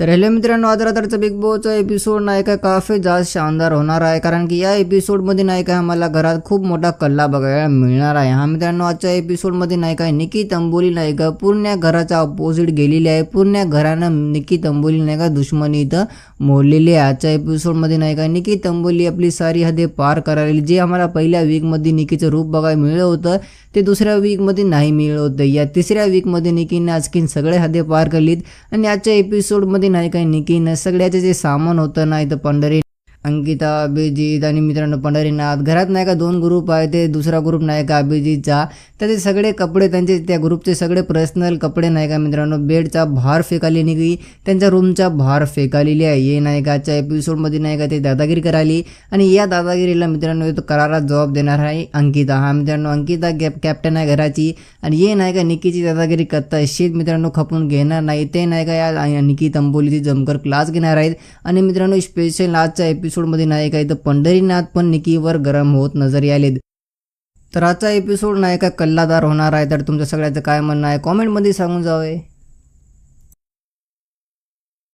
तर हॅलो मित्रांनो आज रात्रीचं बिग बॉचा एपिसोड नाही का काफी जास्त शानदार होणार आहे. कारण की या एपिसोडमध्ये नाही का आम्हाला घरात खूप मोठा कल्ला बघायला मिळणार आहे. हा मित्रांनो आजच्या एपिसोडमध्ये नाही का निकी तंबोली नाही का पूर्ण घराच्या अपोजिट गेलेली आहे. पूर्ण घरानं निकी तंबोली नाही का दुश्मनी इथं मोडलेली आहे. आजच्या एपिसोडमध्ये नाही का निकी तंबोली आपली सारी हदे पार करायला जे आम्हाला पहिल्या वीकमध्ये निकीचं रूप बघायला मिळलं होतं ते दुसऱ्या वीकमध्ये नाही मिळलं होतं. या तिसऱ्या वीकमध्ये निकीने आजकीन सगळे हदे पार केलीत. आणि आजच्या एपिसोडमध्ये नाही काही निकीनं सगळ्याचे जे सामान होतं नाही तर पंढरी अंकिता अभिजित आणि मित्रांनो पंढरीनाथ. घरात नाही का दोन ग्रुप आहे ते दुसरा ग्रुप नाही का अभिजितचा. तर ते सगळे कपडे त्यांचे त्या ग्रुपचे सगळे पर्सनल कपडे नाही का मित्रांनो. बेडचा भार फेकाली निघी त्यांच्या रूमचा भार फेकालेली आहे हे नाही काच्या एपिसोडमध्ये नाही का ते दादागिरी कराली आणि या दादागिरीला मित्रांनो तो करारात जबाब देणार आहे अंकिता. हा मित्रांनो अंकिता कॅप कॅप्टन आहे घराची. आणि ये नाही का निकीची दादागिरी करता शीत मित्रांनो खपून घेणार नाही. ते नाही का या निकी तंबोलीची जमकर क्लास घेणार आहेत. आणि मित्रांनो स्पेशल आजच्या एपिसोडमध्ये नाही का इथं पंढरीनाथ पण निकीवर गरम होत नजर आलेत तर आजचा एपिसोड नाही का कल्लादार होणार आहे. तर तुमचं सगळ्याचं काय म्हणणं आहे? कॉमेंटमध्ये सांगून जावे.